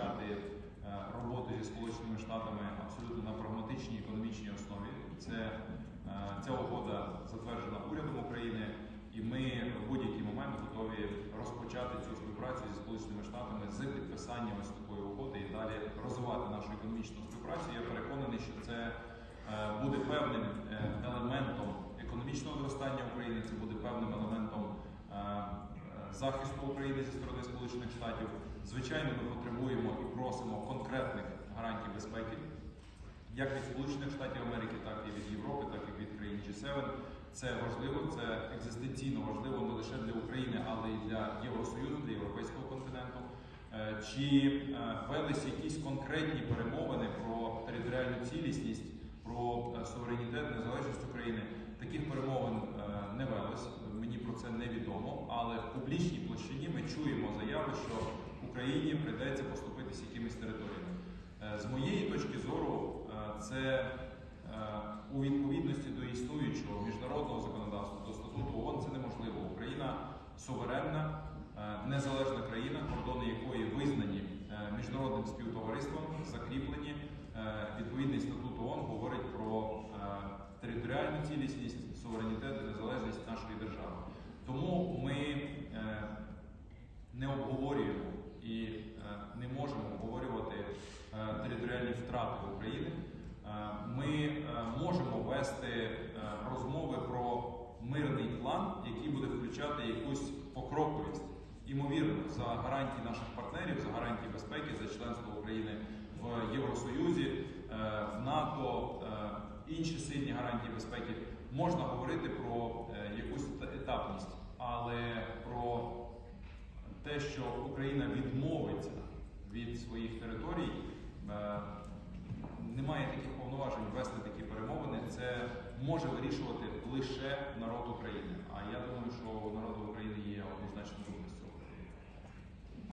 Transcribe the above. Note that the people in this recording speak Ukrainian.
почати е, роботу зі Сполученими Штатами абсолютно на прагматичній економічній основі. Це е, ця угода затверджена урядом України, і ми в будь-який момент готові розпочати цю співпрацю зі Сполученими Штатами з підписанням ось такої угоди і далі розвивати нашу економічну співпрацю. Я переконаний, що це е, буде певним елементом економічного зростання України. Це буде певним елементом е, е, захисту України зі сторони Сполучених Штатів. Звичайно, ми потребуємо і просимо конкретних гарантій безпеки як від Сполучених Штатів Америки, так і від Європи, так і від країн G7. Це важливо, це екзистенційно важливо не лише для України, але й для Євросоюзу, для європейського континенту. Е, Чи е, велись якісь конкретні перемовини про територіальну цілісність, про е, суверенітет, незалежність України? Таких перемовин е, не велось. Мені про це невідомо, але в публічній площині ми чуємо заяви, що Україні прийдеться поступитись якимись територіями. Е, З моєї точки зору, е, це е, у відповідності до існуючого міжнародного законодавства, до статуту ООН це неможливо. Україна суверенна, незалежна країна, кордони якої визнані міжнародним співтовариством, закріплені. Відповідний статут ООН говорить про територіальну цілісність, суверенітет і незалежність не обговорюємо і е, не можемо обговорювати е, територіальні втрати України. Е, Ми можемо вести розмови про мирний план, який буде включати якусь покроковість. Імовірно, за гарантії наших партнерів, за гарантії безпеки, за членство України в Євросоюзі, в НАТО, інші сильні гарантії безпеки, можна говорити про якусь етапність, але те, що Україна відмовиться від своїх територій, е, немає таких повноважень вести такі перемовини. Це може вирішувати лише народ України. А я думаю, що